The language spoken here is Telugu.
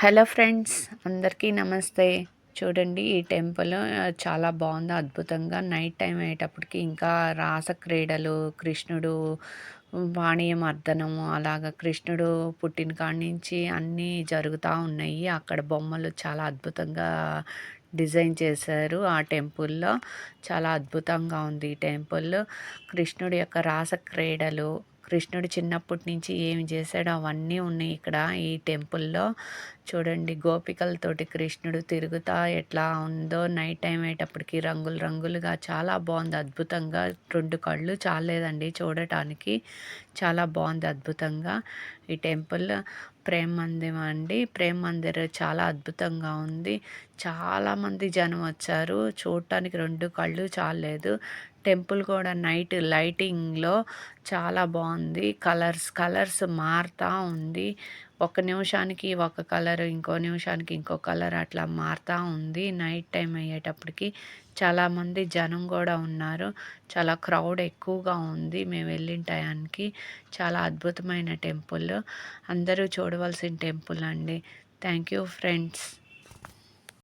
హలో ఫ్రెండ్స్ అందరికీ నమస్తే. చూడండి ఈ టెంపుల్ చాలా బాగుంది అద్భుతంగా. నైట్ టైం అయ్యేటప్పటికి ఇంకా రాస క్రీడలు కృష్ణుడు వాణియమర్దనము అలాగ కృష్ణుడు పుట్టిన కాడి నుంచి అన్నీ జరుగుతూ ఉన్నాయి. అక్కడ బొమ్మలు చాలా అద్భుతంగా డిజైన్ చేశారు ఆ టెంపుల్లో. చాలా అద్భుతంగా ఉంది ఈ టెంపుల్. కృష్ణుడి యొక్క రాస క్రీడలు కృష్ణుడు చిన్నప్పటి నుంచి ఏమి చేశాడో అవన్నీ ఉన్నాయి ఇక్కడ ఈ టెంపుల్లో. చూడండి గోపికలతోటి కృష్ణుడు తిరుగుతా ఎట్లా ఉందో నైట్ టైం అయ్యేటప్పటికి రంగులు రంగులుగా చాలా బాగుంది. అద్భుతంగా రెండు కళ్ళు చాలేదండి చూడటానికి. చాలా బాగుంది అద్భుతంగా ఈ టెంపుల్. ప్రేమ్ మందిర్ అండి. ప్రేమ్ మందిర్ చాలా అద్భుతంగా ఉంది. చాలామంది జనం వచ్చారు. చూడటానికి రెండు కళ్ళు చాలేదు టెంపుల్ కూడా నైట్ లైటింగ్లో చాలా బాగుంది. కలర్స్ కలర్స్ మారుతూ ఉంది. ఒక నిమిషానికి ఒక కలర్ ఇంకో నిమిషానికి ఇంకో కలర్ అట్లా మారుతూ ఉంది. నైట్ టైం అయ్యేటప్పటికి చాలామంది జనం కూడా ఉన్నారు. చాలా క్రౌడ్ ఎక్కువగా ఉంది. మేము వెళ్ళిన టయానికి. చాలా అద్భుతమైన టెంపుల్. అందరూ చూడవలసిన టెంపుల్ అండి. Thank you friends.